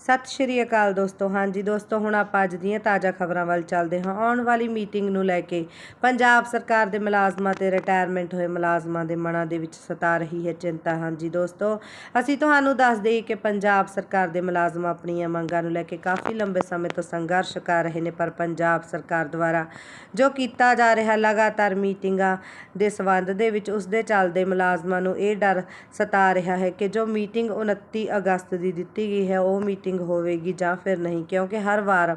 ਸਤਿ ਸ਼੍ਰੀ ਅਕਾਲ ਦੋਸਤੋ। ਹਾਂਜੀ ਦੋਸਤੋ, ਹੁਣ ਆਪਾਂ ਅੱਜ ਦੀਆਂ ਤਾਜ਼ਾ ਖਬਰਾਂ ਵੱਲ ਚੱਲਦੇ ਹਾਂ। ਆਉਣ ਵਾਲੀ ਮੀਟਿੰਗ ਨੂੰ ਲੈ ਕੇ ਪੰਜਾਬ ਸਰਕਾਰ ਦੇ ਮੁਲਾਜ਼ਮਾਂ ਤੇ ਰਿਟਾਇਰਮੈਂਟ ਹੋਏ ਮੁਲਾਜ਼ਮਾਂ ਦੇ ਮਨਾਂ ਦੇ ਵਿੱਚ ਸਤਾ ਰਹੀ ਹੈ ਚਿੰਤਾ। ਹਾਂਜੀ ਦੋਸਤੋ, ਅਸੀਂ ਤੁਹਾਨੂੰ ਦੱਸ ਦੇਈਏ ਕਿ ਪੰਜਾਬ ਸਰਕਾਰ ਦੇ ਮੁਲਾਜ਼ਮ ਆਪਣੀਆਂ ਮੰਗਾਂ ਨੂੰ ਲੈ ਕੇ ਕਾਫੀ ਲੰਬੇ ਸਮੇਂ ਤੋਂ ਸੰਘਰਸ਼ ਕਰ ਰਹੇ ਨੇ, ਪਰ ਪੰਜਾਬ ਸਰਕਾਰ ਦੁਆਰਾ ਜੋ ਕੀਤਾ ਜਾ ਰਿਹਾ, ਲਗਾਤਾਰ ਮੀਟਿੰਗਾਂ ਦੇ ਸਬੰਧ ਦੇ ਵਿੱਚ ਉਸ ਦੇ ਚੱਲਦੇ ਮੁਲਾਜ਼ਮਾਂ ਨੂੰ ਇਹ ਡਰ ਸਤਾ ਰਿਹਾ ਹੈ ਕਿ ਜੋ ਮੀਟਿੰਗ 29 ਅਗਸਤ ਦੀ ਦਿੱਤੀ ਗਈ ਹੈ, ਉਹ ਮੀਟਿੰਗ ਹੋਵੇਗੀ ਜਾਂ ਫਿਰ ਨਹੀਂ, ਕਿਉਂਕਿ ਹਰ ਵਾਰ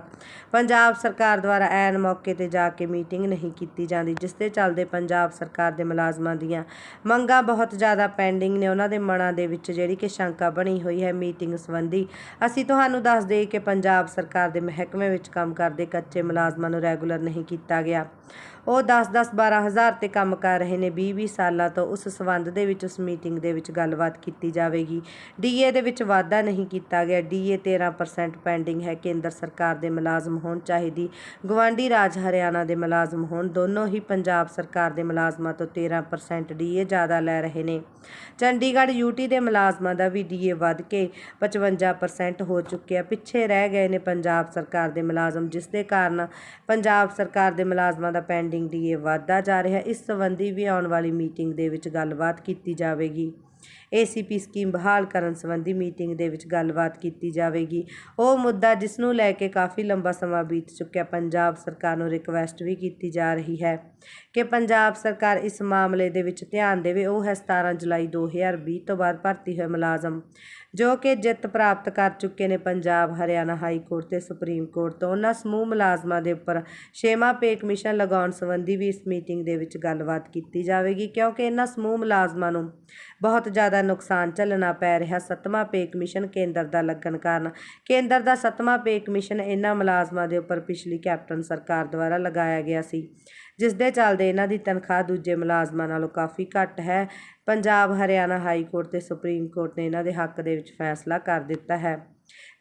ਪੰਜਾਬ ਸਰਕਾਰ ਦੁਆਰਾ ਐਨ ਮੌਕੇ ਤੇ ਜਾ ਕੇ ਮੀਟਿੰਗ ਨਹੀਂ ਕੀਤੀ ਜਾਂਦੀ, ਜਿਸ ਦੇ ਚੱਲਦੇ ਪੰਜਾਬ ਸਰਕਾਰ ਦੇ ਮੁਲਾਜ਼ਮਾਂ ਦੀਆਂ ਮੰਗਾਂ ਬਹੁਤ ਜ਼ਿਆਦਾ ਪੈਂਡਿੰਗ ਨੇ। ਉਹਨਾਂ ਦੇ ਮਨਾਂ ਦੇ ਵਿੱਚ ਜਿਹੜੀ ਕਿ ਸ਼ੰਕਾ ਬਣੀ ਹੋਈ ਹੈ ਮੀਟਿੰਗ ਸੰਬੰਧੀ। ਅਸੀਂ ਤੁਹਾਨੂੰ ਦੱਸ ਦੇਈਏ ਕਿ ਪੰਜਾਬ ਸਰਕਾਰ ਦੇ ਮਹਿਕਮੇ ਵਿੱਚ ਕੰਮ ਕਰਦੇ ਕੱਚੇ ਮੁਲਾਜ਼ਮਾਂ ਨੂੰ ਰੈਗੂਲਰ ਨਹੀਂ ਕੀਤਾ ਗਿਆ। ਉਹ 10-10 12000 ਤੇ ਕੰਮ ਕਰ ਰਹੇ ਨੇ। 20-20 ਸਾਲਾਂ ਤੋਂ ਉਸ ਸਬੰਧ ਦੇ ਵਿੱਚ, ਉਸ ਮੀਟਿੰਗ ਦੇ ਵਿੱਚ ਗੱਲਬਾਤ ਕੀਤੀ ਜਾਵੇਗੀ। ਡੀਏ ਦੇ ਵਿੱਚ ਵਾਧਾ ਨਹੀਂ ਕੀਤਾ ਗਿਆ। ਡੀਏ 13% ਪੈਂਡਿੰਗ ਹੈ। ਕੇਂਦਰ ਸਰਕਾਰ ਦੇ ਮੁਲਾਜ਼ਮ ਹੋਣ ਚਾਹੀਦੀ। ਗਵਾਂਡੀ ਰਾਜ ਹਰਿਆਣਾ ਦੇ ਮੁਲਾਜ਼ਮ ਹੋਣ। ਦੋਨੋਂ ਹੀ ਪੰਜਾਬ ਸਰਕਾਰ ਦੇ ਮੁਲਾਜ਼ਮਾਂ ਤੋਂ 13% ਡੀਏ ਜ਼ਿਆਦਾ ਲੈ ਰਹੇ ਨੇ। ਚੰਡੀਗੜ੍ਹ ਯੂਟੀ ਦੇ ਮੁਲਾਜ਼ਮਾਂ ਦਾ ਵੀ ਡੀਏ ਵੱਧ ਕੇ 55% ਹੋ ਚੁੱਕਿਆ। ਪਿੱਛੇ ਰਹਿ ਗਏ ਨੇ ਪੰਜਾਬ ਸਰਕਾਰ ਦੇ ਮੁਲਾਜ਼ਮ, ਜਿਸ ਦੇ ਕਾਰਨ ਪੰਜਾਬ ਸਰਕਾਰ ਦੇ ਮੁਲਾਜ਼ਮਾਂ ਦਾ ਪੈਂਡਿੰਗ ਡੀਏ ਵੱਧਦਾ ਜਾ ਰਿਹਾ। ਇਸ ਸੰਬੰਧੀ ਵੀ ਆਉਣ ਵਾਲੀ ਮੀਟਿੰਗ ਦੇ ਵਿੱਚ ਗੱਲਬਾਤ ਕੀਤੀ ਜਾਵੇਗੀ। ਏਸੀਪੀ ਸਕੀਮ ਬਹਾਲ ਕਰਨ ਸੰਬੰਧੀ ਮੀਟਿੰਗ ਦੇ ਵਿੱਚ ਗੱਲਬਾਤ ਕੀਤੀ ਜਾਵੇਗੀ। ਉਹ ਮੁੱਦਾ ਜਿਸ ਨੂੰ ਲੈ ਕੇ ਕਾਫੀ ਲੰਬਾ ਸਮਾਂ ਬੀਤ ਚੁੱਕਿਆ, ਪੰਜਾਬ ਸਰਕਾਰ ਨੂੰ ਰਿਕਵੈਸਟ ਵੀ ਕੀਤੀ ਜਾ ਰਹੀ ਹੈ ਕਿ ਪੰਜਾਬ ਸਰਕਾਰ ਇਸ ਮਾਮਲੇ ਦੇ ਵਿੱਚ ਧਿਆਨ ਦੇਵੇ। ਉਹ ਹੈ 17 ਜੁਲਾਈ 2020 ਤੋਂ ਬਾਅਦ ਭਰਤੀ ਹੋਏ ਮੁਲਾਜ਼ਮ, ਜੋ ਕਿ ਜਿੱਤ ਪ੍ਰਾਪਤ ਕਰ ਚੁੱਕੇ ਨੇ ਪੰਜਾਬ, ਹਰਿਆਣਾ ਹਾਈ ਕੋਰਟ ਤੇ ਸੁਪਰੀਮ ਕੋਰਟ ਤੋਂ। ਉਹਨਾਂ ਸਮੂਹ ਮੁਲਾਜ਼ਮਾਂ ਦੇ ਉੱਪਰ ਛੇਵਾਂ ਪੇ ਕਮਿਸ਼ਨ ਲਗਾਉਣ ਸੰਬੰਧੀ ਵੀ ਇਸ ਮੀਟਿੰਗ ਦੇ ਵਿੱਚ ਗੱਲਬਾਤ ਕੀਤੀ ਜਾਵੇਗੀ, ਕਿਉਂਕਿ ਇਹਨਾਂ ਸਮੂਹ ਮੁਲਾਜ਼ਮਾਂ ਨੂੰ ਬਹੁਤ ਜ਼ਿਆਦਾ ਨੁਕਸਾਨ ਝੱਲਣਾ ਪੈ ਰਿਹਾ। ਸੱਤਵਾਂ ਪੇ ਕਮਿਸ਼ਨ ਕੇਂਦਰ ਦਾ ਲੱਗਣ ਕਾਰਨ ਕੇਂਦਰ ਦਾ ਸੱਤਵਾਂ ਪੇ ਕਮਿਸ਼ਨ ਇਹਨਾਂ ਮੁਲਾਜ਼ਮਾਂ ਦੇ ਉੱਪਰ ਪਿਛਲੀ ਕੈਪਟਨ ਸਰਕਾਰ ਦੁਆਰਾ ਲਗਾਇਆ ਗਿਆ ਸੀ। ਜਿਸ ਦੇ ਚੱਲਦੇ ਇਹਨਾਂ ਦੀ ਤਨਖਾਹ ਦੂਜੇ ਮੁਲਾਜ਼ਮਾਂ ਨਾਲੋਂ ਕਾਫੀ ਘੱਟ ਹੈ। ਪੰਜਾਬ, ਹਰਿਆਣਾ ਹਾਈ ਕੋਰਟ ਤੇ ਸੁਪਰੀਮ ਕੋਰਟ ਨੇ ਇਹਨਾਂ ਦੇ ਹੱਕ ਦੇ ਵਿੱਚ ਫੈਸਲਾ ਕਰ ਦਿੱਤਾ ਹੈ।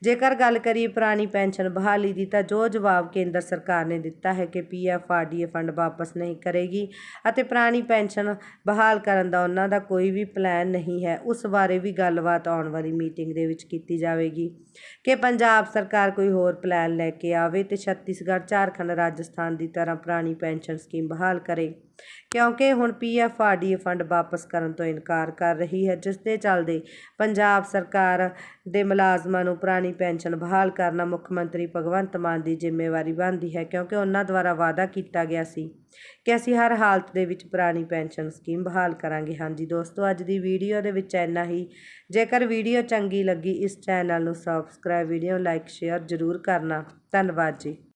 ਜੇਕਰ ਗੱਲ ਕਰੀਏ ਪੁਰਾਣੀ ਪੈਨਸ਼ਨ ਬਹਾਲੀ ਦੀ, ਤਾਂ ਜੋ ਜਵਾਬ ਕੇਂਦਰ ਸਰਕਾਰ ਨੇ ਦਿੱਤਾ ਹੈ ਕਿ ਪੀਐਫਆਰਡੀਏ ਫੰਡ ਵਾਪਸ ਨਹੀਂ ਕਰੇਗੀ ਅਤੇ ਪੁਰਾਣੀ ਪੈਨਸ਼ਨ ਬਹਾਲ ਕਰਨ ਦਾ ਉਹਨਾਂ ਦਾ ਕੋਈ ਵੀ ਪਲਾਨ ਨਹੀਂ ਹੈ, ਉਸ ਬਾਰੇ ਵੀ ਗੱਲਬਾਤ ਆਉਣ ਵਾਲੀ ਮੀਟਿੰਗ ਦੇ ਵਿੱਚ ਕੀਤੀ ਜਾਵੇਗੀ। ਕਿ ਪੰਜਾਬ ਸਰਕਾਰ ਕੋਈ ਹੋਰ ਪਲਾਨ ਲੈ ਕੇ ਆਵੇ ਤੇ ਛੱਤੀਸਗੜ੍ਹ, ਝਾਰਖੰਡ, ਰਾਜਸਥਾਨ ਦੀ ਤਰ੍ਹਾਂ ਪੁਰਾਣੀ ਪੈਨਸ਼ਨ ਸਕੀਮ ਬਹਾਲ ਕਰੇ। ਕਿਉਂਕਿ ਹੁਣ ਪੀਐਫਆਰਡੀਏ ਫੰਡ ਵਾਪਸ ਕਰਨ ਤੋਂ ਇਨਕਾਰ ਕਰ ਰਹੀ ਹੈ, ਜਿਸ ਦੇ ਚੱਲਦੇ ਪੰਜਾਬ ਸਰਕਾਰ ਦੇ ਮੁਲਾਜ਼ਮਾਂ ਨੂੰ ਪੁਰਾਣੀ ਪੈਨਸ਼ਨ ਬਹਾਲ ਕਰਨਾ ਮੁੱਖ ਮੰਤਰੀ ਭਗਵੰਤ ਮਾਨ ਦੀ ਜ਼ਿੰਮੇਵਾਰੀ ਬਣਦੀ ਹੈ, ਕਿਉਂਕਿ ਉਹਨਾਂ ਦੁਆਰਾ ਵਾਅਦਾ ਕੀਤਾ ਗਿਆ ਸੀ ਕਿ ਅਸੀਂ ਹਰ ਹਾਲਤ ਦੇ ਵਿੱਚ ਪੁਰਾਣੀ ਪੈਨਸ਼ਨ ਸਕੀਮ ਬਹਾਲ ਕਰਾਂਗੇ। ਹਾਂਜੀ ਦੋਸਤੋ, ਅੱਜ ਦੀ ਵੀਡੀਓ ਦੇ ਵਿੱਚ ਇੰਨਾ ਹੀ। ਜੇਕਰ ਵੀਡੀਓ ਚੰਗੀ ਲੱਗੀ, ਇਸ ਚੈਨਲ ਨੂੰ ਸਬਸਕ੍ਰਾਈਬ ਵੀਡੀਓ ਲਾਈਕ ਸ਼ੇਅਰ ਜ਼ਰੂਰ ਕਰਨਾ। ਧੰਨਵਾਦ ਜੀ।